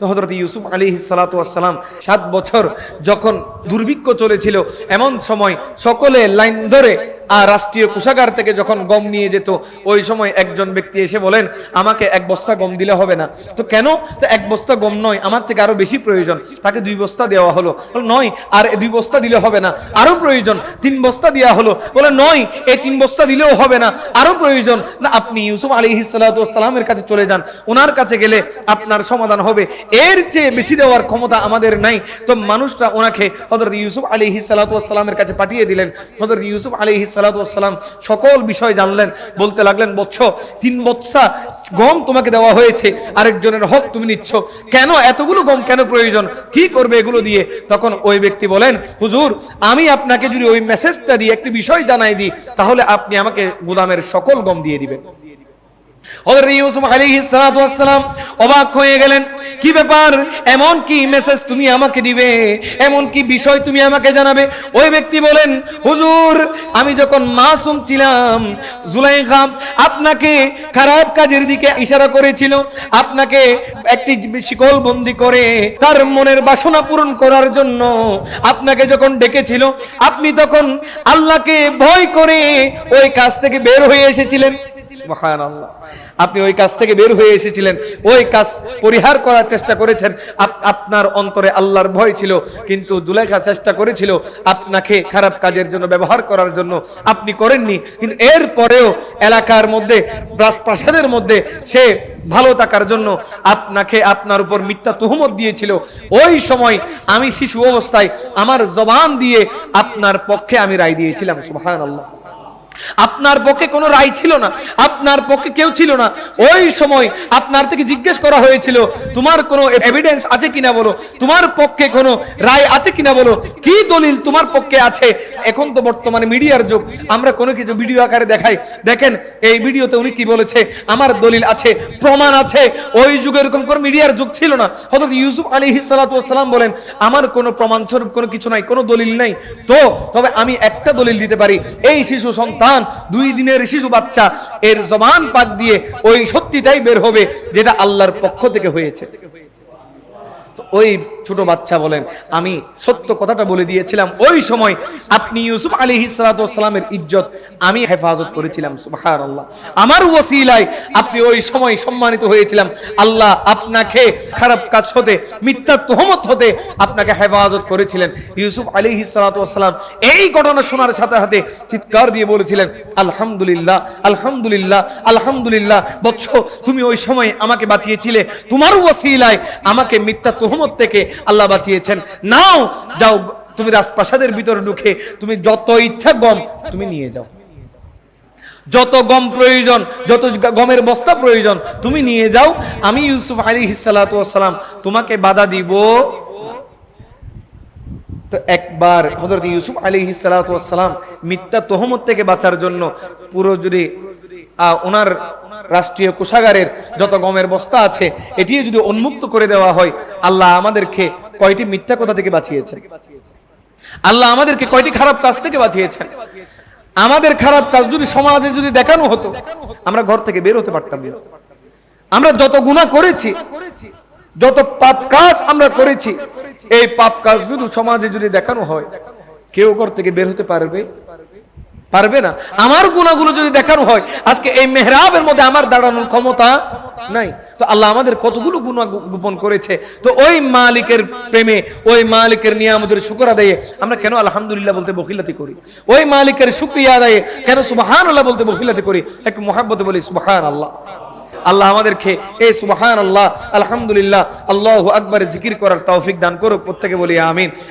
তো হজরত ইউসুফ আলী সালাতাম সাত বছর যখন দুর্ভিক্ষ চলেছিল, এমন সময় সকলে লাইন ধরে আর রাষ্ট্রীয় কোষাগার থেকে যখন গম নিয়ে যেত, ওই সময় একজন ব্যক্তি এসে বলেন, আমাকে এক বস্তা গম দিলে হবে না। তো কেন? তো এক বস্তা গম নয়, আমার থেকে আরও বেশি প্রয়োজন। তাকে দুই বস্তা দেওয়া হলো। নয়, আর দুই বস্তা দিলে হবে না। আরও প্রয়োজন। তিন বস্তা দেওয়া হলো। বলে, নয় এই তিন বস্তা দিলেও হবে না। আরও প্রয়োজন। না, আপনি ইউসুফ আলী সালামের কাছে চলে যান। ওনার কাছে গেলে আপনার সমাধান হবে। এর চেয়ে বেশি দেওয়ার ক্ষমতা আমাদের নাই। তো মানুষটা ওনাকে হজরত ইউসুফ আলী সালামের কাছে পাঠিয়ে দিলেন। হজরত ইউসুফ আলী সালাম সকল বিষয় জানলেন, বলতে লাগলেন, বৎস, তিন বৎসা গম তোমাকে দেওয়া হয়েছে, আরেকজনের হক তুমি নিচ্ছ। কেন? এতগুলো গম কেন প্রয়োজন? কি করবে এগুলো দিয়ে? তখন ওই ব্যক্তি বলেন, হুজুর, আমি আপনাকে যদি ওই মেসেজটা দিয়ে একটি বিষয় জানাই দিই, তাহলে আপনি আমাকে গুদামের সকল গম দিয়ে দিবেন। আপনাকে খারাপ কাজের দিকে ইশারা করেছিল। আপনাকে একটি শিকল বন্দি করে তার মনের বাসনা পূরণ করার জন্য আপনাকে যখন ডেকেছিল, আপনি তখন আল্লাহকে ভয় করে ওই কাজ থেকে বের হয়ে এসেছিলেন। আপনি ওই কাজ থেকে বের হয়ে এসেছিলেন, ওই কাজ পরিহার করার চেষ্টা করেছেন আপনার অন্তরে আল্লাহর ভয় ছিল, কিন্তু জুলেখা চেষ্টা করেছিল আপনাকে খারাপ কাজের জন্য, ব্যবহার করার জন্য আপনি করেননি, কিন্তু এর পরেও এলাকার মধ্যে প্রাসাদের মধ্যে সে ভালো থাকার জন্য আপনাকে আপনার উপর মিথ্যা তুহমত দিয়েছিল। ওই সময় আমি শিশু অবস্থায় আমার জবান দিয়ে আপনার পক্ষে আমি রায় দিয়েছিলাম, সুবহানাল্লাহ। আপনার পক্ষে কোনো রায় ছিল না, আপনার পক্ষে কেউ ছিল না। ওই সময় আপনার থেকে জিজ্ঞেস করা হয়েছিল, তোমার কোনো এভিডেন্স আছে কিনা বলো? তোমার পক্ষে কোনো রায় আছে কিনা বলো? কি দলিল তোমার পক্ষে আছে? এখন তো বর্তমানে মিডিয়ার যুগ, আমরা কোনো কিছু ভিডিও আকারে দেখাই। দেখেন, এই ভিডিওতে উনি কি বলেছে? আমার দলিল আছে, প্রমাণ আছে। ওই যুগে এরকম কোনো মিডিয়ার যুগ ছিল না। হঠাৎ ইউসুফ আলী সালাম বলেন, আমার কোনো প্রমাণ স্বরূপ কোনো কিছু নাই, কোনো দলিল নাই। তো, তবে আমি একটা দলিল দিতে পারি, এই শিশু সন্তান দুই দিনের শিশু বাচ্চা, এর জবান পাক দিয়ে ওই সত্যিটাই বের হবে, যেটা আল্লাহর পক্ষ থেকে হয়েছে। ওই ছোট বাচ্চা বলেন, আমি সত্য কথাটা বলে দিয়েছিলাম, ওই সময় আপনি ইউসুফ আলী সালামের ইজ্জত আমি হেফাজত করেছিলাম আমার ওসিলায় আপনি ওই সময় সম্মানিত হয়েছিলাম, আল্লাহ আপনাকে খারাপ কাজ হতে, মিথ্যা তোহমত হতে আপনাকে হেফাজত করেছিলেন। ইউসুফ আলী সালাম এই ঘটনা শোনার সাথে সাথে চিৎকার দিয়ে বলেছিলেন, আলহামদুলিল্লাহ আলহামদুলিল্লাহ আলহামদুলিল্লাহ, বৎস, তুমি ওই সময় আমাকে বাঁচিয়েছিলে, তোমার ওসিলায় আমাকে মিথ্যা তোহমত থেকে আল্লাহ বাঁচিয়েছেন। নাও যাও তুমি রাজপ্রাসাদের ভিতরে ঢুকে তুমি যত ইচ্ছা গম তুমি নিয়ে যাও। যত গম প্রয়োজন যত গমের বস্তা প্রয়োজন তুমি নিয়ে যাও। আমি ইউসুফ আলী সালাম তোমাকে বাধা দিব। তো একবার হজরত ইউসুফ আলী সালাম মিথ্যা তোহমত থেকে বাঁচার জন্য পুরো আহ, ওনার রাষ্ট্রীয় কোষাগারের যত গমের বস্তা আছে, এটিও যদি উন্মুক্ত করে দেওয়া হয়, আল্লাহ আমাদেরকে কয়টি মিথ্যা কথা থেকে বাঁচিয়েছেন? আল্লাহ আমাদেরকে কয়টি খারাপ কাজ থেকে বাঁচিয়েছেন? আমাদের খারাপ কাজ যদি সমাজে যদি দেখানো হতো, আমরা ঘর থেকে বের হতে পারতাম না। আমরা যত গুণা করেছি, যত পাপ কাজ আমরা করেছি, এই পাপ কাজ যদি সমাজে যদি দেখানো হয়, কেউ ঘর থেকে বের হতে পারবে? পারবে না। আমার গুণাগুলো যদি দেখানো হয়, আজকে এই মেহরাবের মধ্যে আমার দাঁড়ানোর ক্ষমতা নাই। তো আল্লাহ আমাদের কতগুলো গুণা গোপন করেছে। তো ওই মালিকের প্রেমে, ওই মালিকের নিয়ামতের শুকর আদায়ে আমরা কেন আলহামদুলিল্লাহ বলতে বকিলাতি করি? ওই মালিকের শুক্রিয়া আদায়ে কেন সুবাহান আল্লাহ বলতে বকিলাতি করি? একটু মহাব্বতে বলি সুবাহান আল্লাহ আল্লাহ আমাদেরকে এই সুবাহান আল্লাহ আলহামদুলিল্লাহ, আল্লাহ আকবার জিকির করার তৌফিক দান করুক, প্রত্যেকে বলি আমিন।